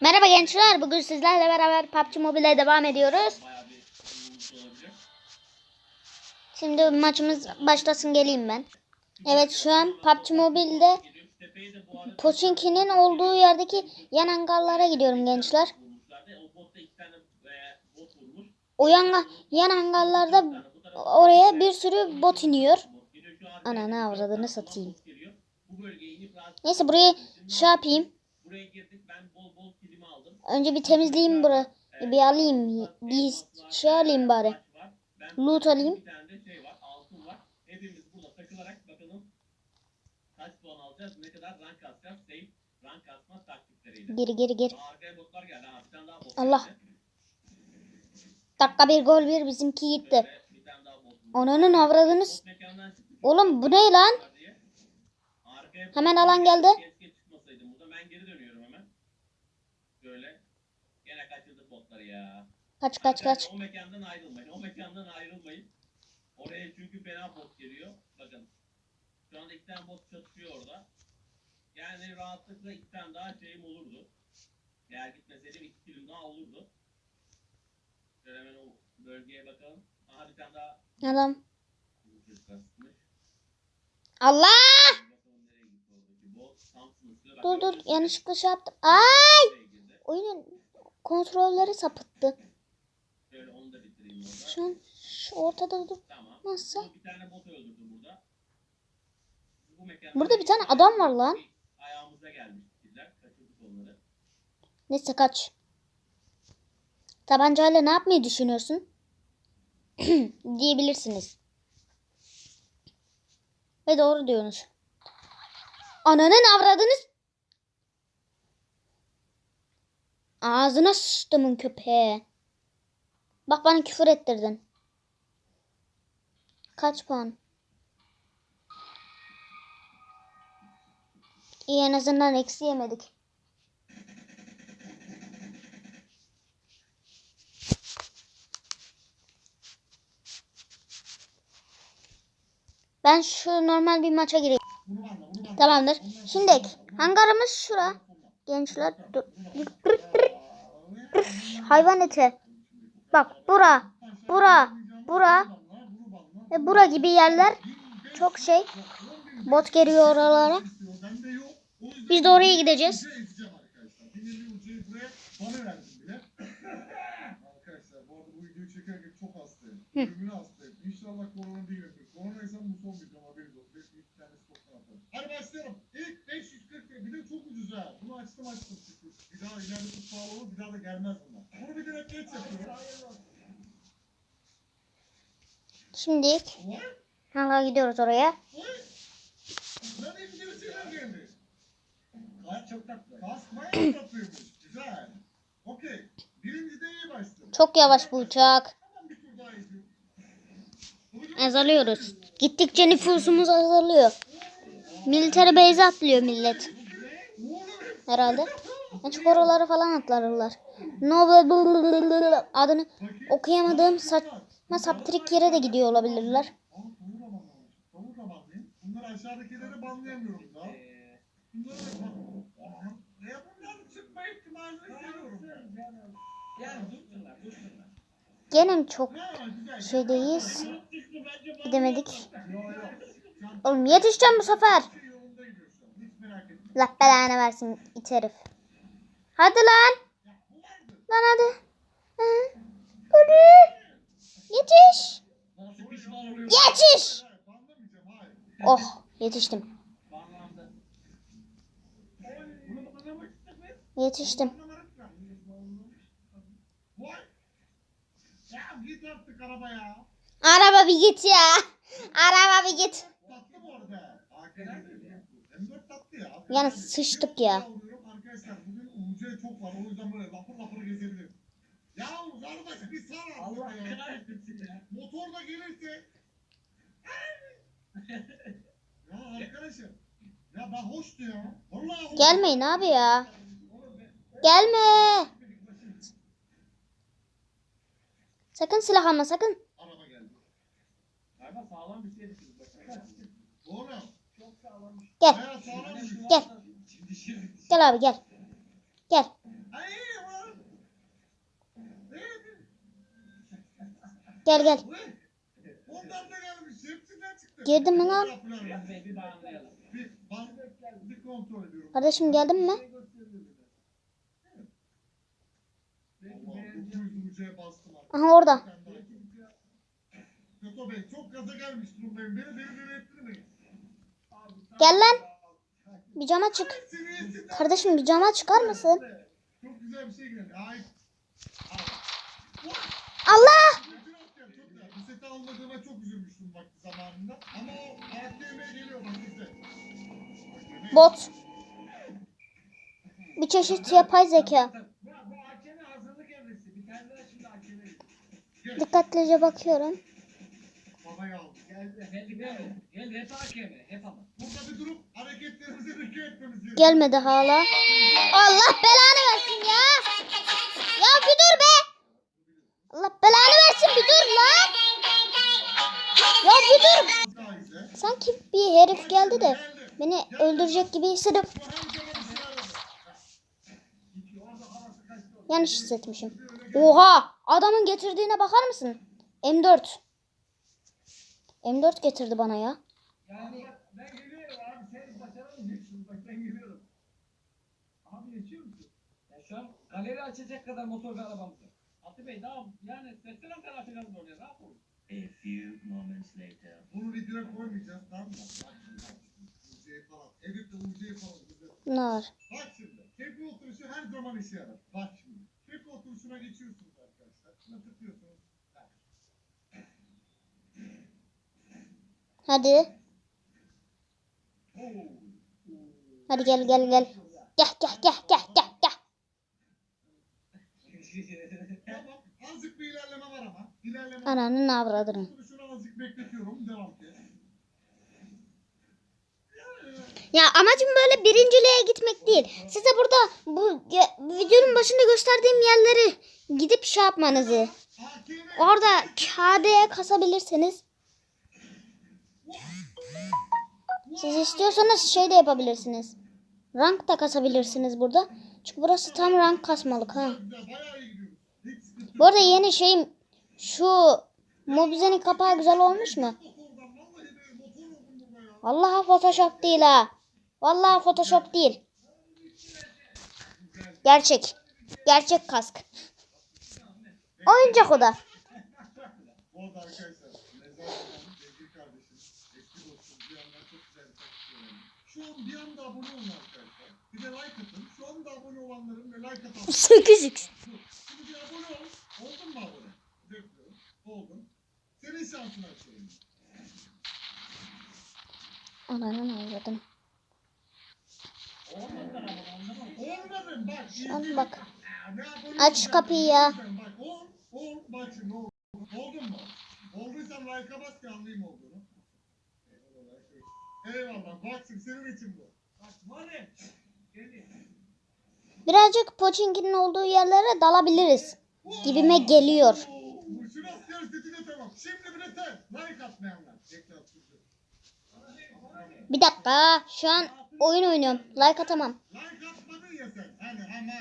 Merhaba gençler. Bugün sizlerle beraber PUBG Mobile'e devam ediyoruz. Şimdi maçımız başlasın geleyim ben. Evet şu an PUBG Mobile'de Pochinki'nin olduğu yerdeki yan hangarlara gidiyorum gençler. O e. O yan, yan hangarlarda oraya bir sürü bot iniyor. Ana ne avradını satayım. Neyse burayı şey yapayım. Önce bir temizleyeyim burayı. Bir alayım. Bir şey alayım bari. Loot alayım. şey var. Altın var. Hepimiz burada takılarak bakalım kaç puan alacağız. Ne kadar rank atacağız. Safe rank atma taktikleriyle. Geri geri geri. Allah. Dakika bir gol bir bizimki gitti. Onanın avradınız. Oğlum bu ne lan? Hemen alan geldi. Keşke çıkmasaydım burada. Ben geri dönüyorum hemen. Böyle. Botları ya. Kaç kaç kaç. O mekandan ayrılmayın. O mekandan ayrılmayın. Oraya çünkü fena bot geliyor. Bakın. Şu anda iki tane bot çatışıyor orada. Yani rahatlıkla iki tane daha şeyim olurdu. Eğer gitmeseydim iki kilim daha olurdu. Şöyle hemen o bölgeye bakalım. Aha bir tane daha Adam. Allah! Dur dur yanlışlıkla şey yaptım. Ay! Oyunun kontrolleri sapıttı. Şu an şu ortada dur. Tamam. Nasıl? Bu Bir tane bot öldürdü burada. Bu mekanda Burada bir tane adam var lan. Neyse kaç. Tabancayla ne yapmayı düşünüyorsun? Diyebilirsiniz. Ve doğru diyorsunuz. Ananın avradınız. Ağzına sıçtımın köpeğe. Bak bana küfür ettirdin. Kaç puan? İyi en azından eksi yemedik. Ben şu normal bir maça gireyim. Tamamdır. Şimdi hangarımız şura. Gençler. Hayvan eti. Bak bura. Bura. Bura. Ve bura gibi yerler çok şey. Bot geliyor oralara. Biz de oraya gideceğiz. edeceğim arkadaşlar. Belirli ucuyu buraya bana verdim bile. arkadaşlar bu arada bu videoyu çekerken çok hastayım. Ölümüne hastayım. İnşallah korona değilim. Koronaysam bu son videom haberiniz olsun. Belki bir tane stoktan atarım. Hadi başlayalım. İlk 540 lira. Bir de çok ucuz ha. Bunu açtım açtım ileride çok pahalı olur. Bir daha da gelmez bunlar. Bunu bir direkt geç yapıyorum. Şimdi hala gidiyoruz oraya. En güzel şeyler geldi. Kaç çok tatlı. Kasmaya tatlıymış. Güzel. Okey. Birinci de iyi başladı. Çok yavaş bu uçak. Tamam bir tur daha izliyorum. Azalıyoruz. Gittikçe nüfusumuz azalıyor. Military base atlıyor millet. Herhalde. Çok oraları falan atlarlar. Nobel adını okuyamadığım saçma saptrik yere de gidiyor olabilirler. Bunları aşağıdakileri banlayamıyorum. Bunları da. Aha. Ne yapacağım? Gene çok şeydeyiz? Gidemedik. Oğlum yetişeceğim bu sefer. Allah belanı versin it herif. Hadi lan. Lan hadi. Hadi. Yetiş. Yetiş. Oh yetiştim. Yetiştim. Araba bir git ya. Araba bir git. Tatlı bu arada. M4 tatlı ya. Yani sıçtık ya. Çok yüzden böyle lapır lapır gezebilirim. Ya kardeş bir sağ Allah ya. kahretsin ya. Motor da gelirse. ya arkadaşım. Ya ben hoştu ya. Vallahi hoş. Gelmeyin abi ya. Gelme. Sakın silah alma sakın. Araba geldi. Galiba sağlam bir şey düşürdü. Gel. Bayağı sağlam bir şey. Gel. Gel abi gel. Gel. Ay var. Gel gel. Ondan da gelmiş. Hepsinden çıktı. Girdin mi lan? Bir kontrol ediyorum. Kardeşim geldin mi? Allah, 900 ucuya bastım artık. Aha orada. Kötü Bey çok gaza gelmiş durumdayım. Beni beni beni ettirmeyin. Gel lan. Bir cama çık. Kardeşim bir cama çıkar mısın? Çok güzel bir şey geldi. Allah! Almadığıma çok üzülmüştüm vakti zamanında. Ama o ATM geliyor bak bize. Bot. Bir çeşit yapay zeka. Dikkatlice bakıyorum. Babayı aldı. Gel, gel, hep AKM, hep ama. Burada bir durup hareketlerimizi rükü etmemiz gerekiyor. Gelmedi hala. Allah belanı versin beni öldürecek gibi yaradı. Yanlış hissetmişim. Oha! Adamın getirdiğine bakar mısın? M4. M4 getirdi bana ya. Yani ben geliyorum abi, sen başaramayacaksın. Bak ben geliyorum. Abi yaşıyor musun? Ya şu an galeri açacak kadar motor bir arabamız var. Atı Bey daha yani sesler o kadar açacağız oraya. Ne yapalım? A few moments later. Bunu videoya koymayacağız tamam mı? UC'yi falan. bize- Ne var? Bak şimdi. Tepe oturuşu her zaman işe yarar. Bak şimdi. Tepe oturuşuna geçiyorsunuz arkadaşlar. Şuna tıklıyorsunuz. Hadi. Hadi gel gel gel. Gel gel gel gel gel gel. Tamam. Azıcık bir ilerleme var ama. İlerleme Ananın avradını. Oturuşunu azıcık bekletiyorum. Devam et. Ya amacım böyle birinciliğe gitmek değil. Size burada bu videonun başında gösterdiğim yerleri gidip şey yapmanızı. Orada KD'ye kasabilirsiniz. Siz istiyorsanız şey de yapabilirsiniz. Rank da kasabilirsiniz burada. Çünkü burası tam rank kasmalık ha. Bu arada yeni şeyim şu Mobizen'in kapağı güzel olmuş mu? Vallahi Photoshop değil ha. Vallahi Photoshop değil. Gerçek. Gerçek kask. Oyuncak o da. Bu arada arkadaşlar, Mezar Baba'nın sevgili kardeşim, eski dostum bir yandan çok güzel bir taktik öğrendim. Şu an bir anda abone olun arkadaşlar. Bir de like atın. Şu anda abone olanların ve like atan. 8x. Şimdi bir abone ol. Oldun mu abone? Bekliyorum. Oldun. Senin şansını açıyorum. Ananın avradım. Olmadın bak. Aç kapıyı ya. Birazcık Pochinki'nin olduğu yerlere dalabiliriz. Gibime geliyor. Bir dakika. Şu an oyun oynuyorum. Like atamam. Like atmadın ya sen.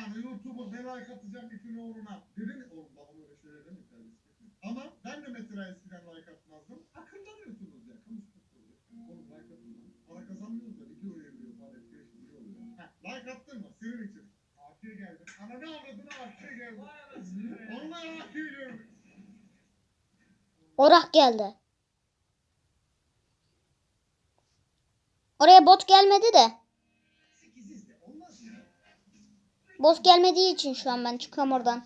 Aman YouTube'u ne like atacağım ipini uğruna. Dedin oğlum bana öyle şeyler deme kardeşim. Ama ben de mesela eskiden like atmazdım. Akıllanıyorsunuz ya. Kamu sporu. Oğlum like atın lan. Para kazanmıyoruz da video yayınlıyor. Para etkileşim iyi oluyor. Heh, like attın mı? Senin için. Akil geldi. Ana ne avradına akil geldi. Onunla akil diyorum. Orak geldi. Oraya bot gelmedi de Bot gelmediği için şu an ben çıkıyorum oradan.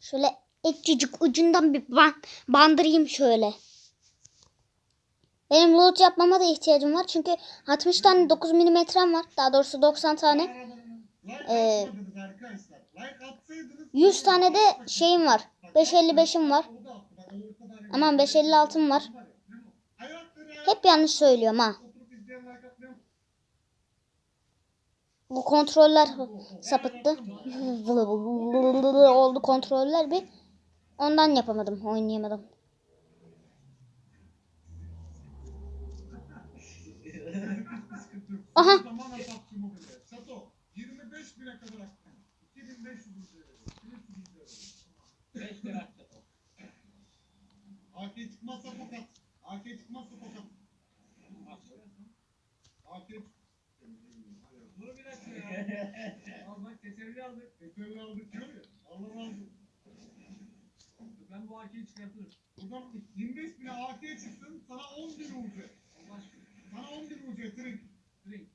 Şöyle etçicik ucundan bir ban bandırayım şöyle. Benim loot yapmama da ihtiyacım var. Çünkü 60 tane 9 milimetrem var. Daha doğrusu 90 tane. Ee, atmadınız arkadaşlar. Like atsaydınız. 100 tane de şeyim var. 555'im var. Aman 556'm var. Hep yanlış söylüyorum ha. Bu kontroller sapıttı. Oldu kontroller bir. Ondan yapamadım. Oynayamadım. Aha. Tamamen PUBG Mobile. Sato 25 bine Dur bir dakika ya. Al bak keserli aldık. Eterli aldık diyor ya. Allah razı. Ben bu AK'yi çıkartırım. Buradan 25 bine AK çıksın sana 10 bin aşkına. Sana 10 bin ucu. Trink. Direkt.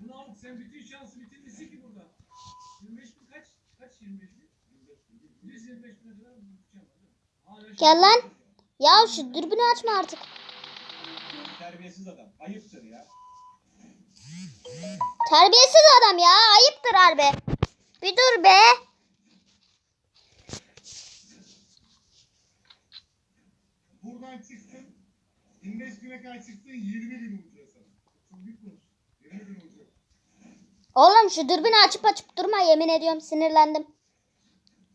Bunu al sen bütün şansı bitirmişsin ki burada. 25 bin kaç? Kaç 25 bin? 125 bin kadar? Hala Gel lan. Ya şu dürbünü açma artık. Terbiyesiz adam. Ayıptır ya. Terbiyesiz adam ya. Ayıptır harbi. Bir dur be. Buradan çıksın. 25 bine kadar çıksın 20 bin ucu sana. Çok büyük konuş. 20 bin ucu. Oğlum şu dürbünü açıp açıp durma yemin ediyorum sinirlendim.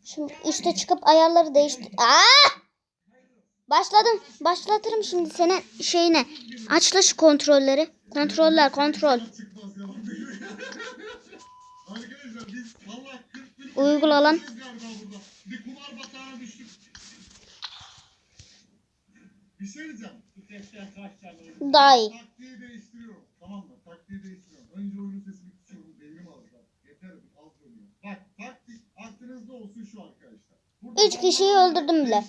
Şimdi üste çıkıp ayarları değiştir. Aa! Başladım. Başlatırım şimdi senin şeyine. Açla şu kontrolleri. Kontroller kontrol. Çıkmaz yalan değil. Arkadaşlar biz valla 40 bin Uygula lan. galiba burada. Bir kumar batağına düştük. Bir diyeceğim. Bu testten kaç tane Daha Üç kişiyi öldürdüm bile.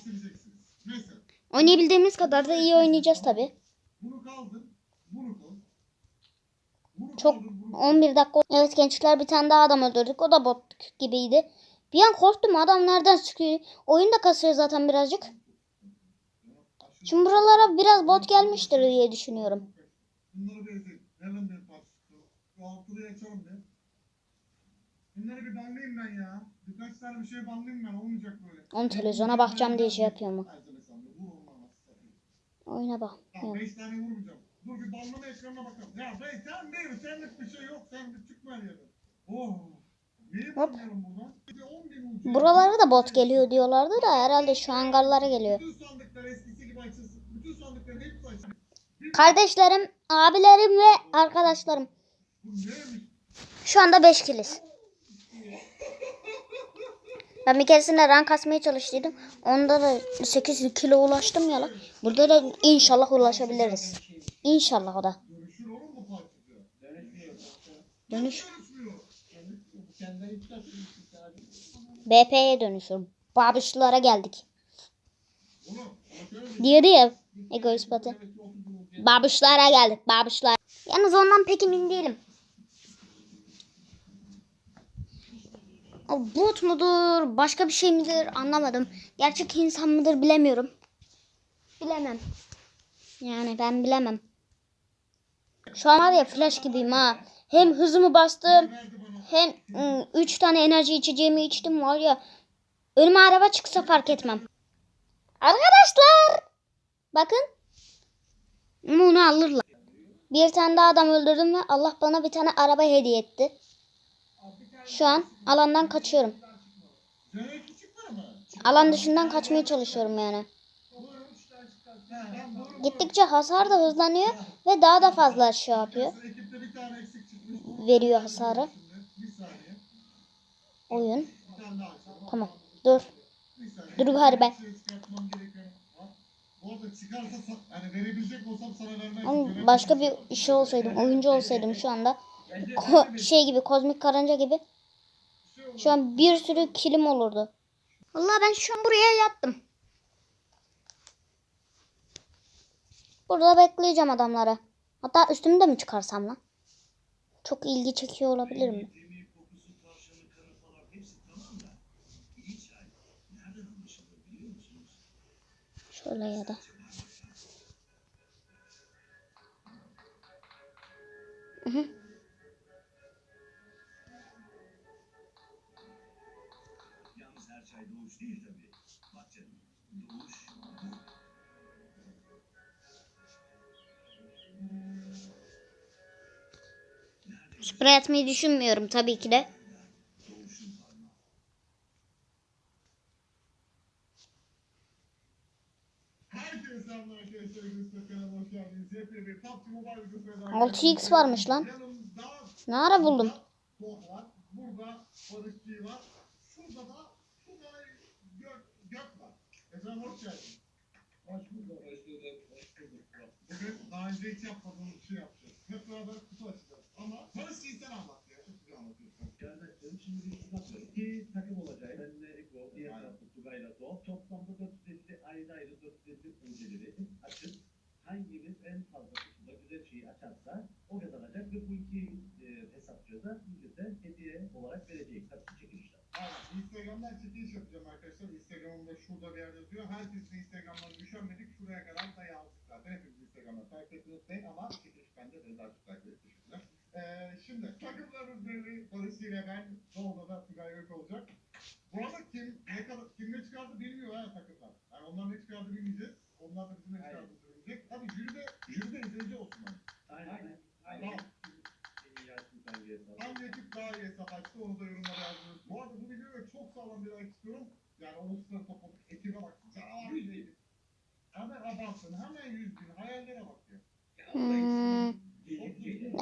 Oynayabildiğimiz kadar da iyi oynayacağız tabi. bunu. Bunu Çok kaldır. Bunu 11 dakika. Evet gençler bir tane daha adam öldürdük. O da bot gibiydi. Bir an korktum adam nereden çıkıyor. Oyun da kasıyor zaten birazcık. Şimdi buralara biraz bot gelmiştir diye düşünüyorum. Bunları bir altını açalım. Bunları banlayayım ben ya. Birkaç tane bir şey banlayayım ben. Olmayacak böyle. Onu televizyona bakacağım diye şey yapıyor mu? Her zaman sen de vur olmaz. Oyuna bak. Tamam 5 tane vurmayacağım. Dur bir banlama ekranına bakalım. Ya bey sen değil. Senlik bir şey yok. Sen çıkma her yerden. Oh. Neyi Hop. banlıyorum buradan? Bir de 10 bin ucu. Buralara da bot geliyor diyorlardı da herhalde şu hangarlara geliyor. Bütün sandıklar eskisi gibi açılsın. Bütün sandıkların hepsi açılsın. Kardeşlerim, abilerim ve arkadaşlarım. Şu anda 5 kiliz. Ben bir keresinde rank kasmaya çalıştıydım. Onda da 8 kilo ulaştım ya lan. Burada da inşallah ulaşabiliriz. İnşallah o da. Dönüş. BP'ye dönüşür. Babuşlara geldik. Diyordu ya egoist batı. Babuşlara geldik babuşlar. Yalnız ondan pek emin değilim. O bot mudur başka bir şey midir anlamadım. Gerçek insan mıdır bilemiyorum. Bilemem. Yani ben bilemem. Şu an var ya flash gibiyim ha. Hem hızımı bastım hem 3 tane enerji içeceğimi içtim var ya. Önüme araba çıksa fark etmem. Arkadaşlar. Bakın. Ama onu alırlar. Bir tane daha adam öldürdüm ve Allah bana bir tane araba hediye etti. Şu an alandan kaçıyorum. Alan dışından kaçmaya çalışıyorum yani. Gittikçe hasar da hızlanıyor ve daha da fazla şey yapıyor. Veriyor hasarı. Oyun. Tamam. Dur. Dur Görev başka bir şey olsaydım, oyuncu olsaydım şu anda şey gibi kozmik karınca gibi şu an bir sürü kilim olurdu. Allah ben şu an buraya yattım. Burada bekleyeceğim adamları. Hatta üstümü de mi çıkarsam lan? Çok ilgi çekiyor olabilir mi? Şöyle ya da. Hı hı. değil tabii. Bak doğuş. Sprey atmayı düşünmüyorum tabii ki de. Altı x varmış lan. Ne ara buldum? Burada barış Hocam hoş geldin. Hoş bulduk. Hoş bulduk. Hoş bulduk. Bugün daha önce hiç yapmadığımız şey yapacağız. Hep beraber kutu açacağız. Ama... Barış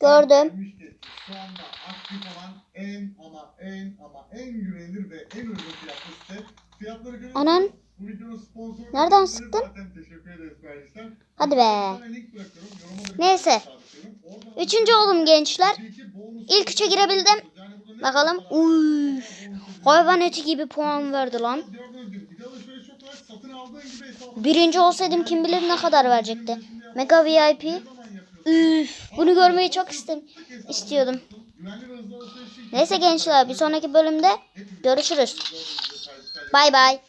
Gördüm. Şu anda aktif olan en ama en ama en güvenilir ve en uygun fiyatlı site. Fiyatları görüyorsunuz. Anan. Bu videonun sponsoru. Nereden sıktın? Zaten teşekkür ederiz perdişler. Hadi be. Neyse. Üçüncü oldum gençler. İlk üçe girebildim. Bakalım. Uy. Hayvan eti gibi puan verdi lan. Birinci olsaydım kim bilir ne kadar verecekti. Mega VIP. Üf, bunu görmeyi çok istem istiyordum. Neyse gençler bir sonraki bölümde görüşürüz. Bay bay.